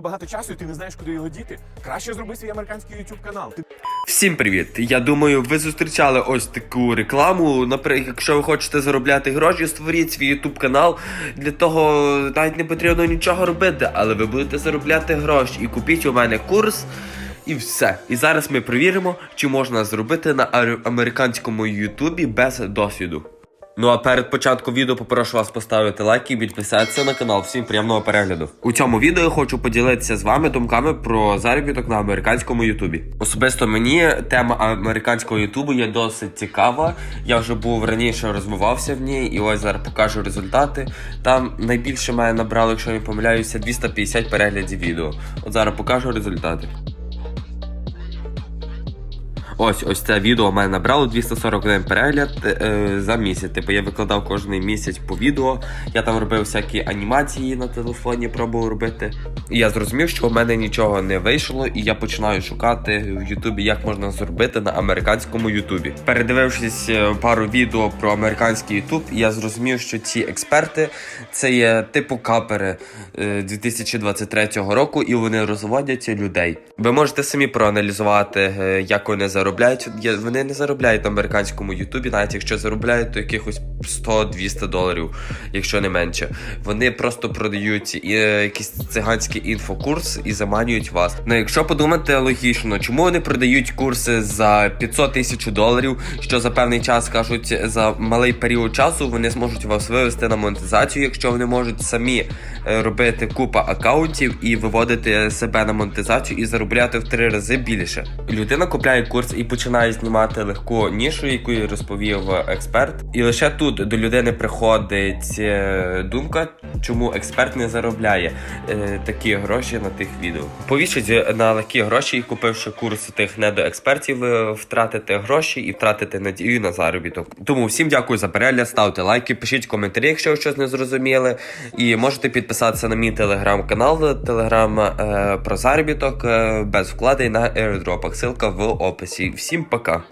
багато часу, і ти не знаєш, куди його діти. Краще зроби свій американський YouTube канал. Ти Всім привіт! Я думаю, ви зустрічали ось таку рекламу. Наприклад, якщо ви хочете заробляти гроші, створіть свій YouTube канал. Для того навіть не потрібно нічого робити, але ви будете заробляти гроші. І купіть у мене курс. І все. І зараз ми перевіримо, чи можна зробити на американському Ютубі без досвіду. Ну а перед початком відео попрошу вас поставити лайк і підписатися на канал. Всім приємного перегляду. У цьому відео хочу поділитися з вами думками про заробіток на американському Ютубі. Особисто мені тема американського Ютубу є досить цікава. Я вже був раніше розвивався в ній, і ось зараз покажу результати. Там найбільше мене набрало, якщо я не помиляюся, 250 переглядів відео. От зараз покажу результати. Ось ось це відео в мене набрало 241 перегляд е, за місяць. Типу я викладав кожен місяць по відео. Я там робив всякі анімації на телефоні, пробував робити. І я зрозумів, що в мене нічого не вийшло, і я починаю шукати в Ютубі, як можна зробити на американському Ютубі. Передивившись е, пару відео про американський Ютуб, я зрозумів, що ці експерти це є типу капери е, 2023 року, і вони розводять людей. Ви можете самі проаналізувати, е, як вони заробляють. Я- Вони не заробляють на американському Ютубі, навіть якщо заробляють, то якихось 100-200 доларів, якщо не менше. Вони просто продають е, якийсь циганський інфокурс і заманюють вас. Ну, якщо подумати логічно, чому вони продають курси за 500 тисяч доларів, що за певний час кажуть, за малий період часу вони зможуть вас вивести на монетизацію, якщо вони можуть самі е, робити купа акаунтів і виводити себе на монетизацію і заробляти в три рази більше. Людина купляє курс і починає знімати легку нішу, яку розповів експерт. І лише тут до людини приходить е, думка, чому експерт не заробляє е, такі гроші на тих відео. Повішать на легкі гроші і купивши курс тих недоекспертів, ви втратите гроші і втратите надію на заробіток. Тому всім дякую за перегляд, ставте лайки, пишіть коментарі, якщо ви щось не зрозуміли. І можете підписатися на мій телеграм-канал, телеграм е, про заробіток е, без вкладень на airdropах. Ссылка в описі. Всім пока.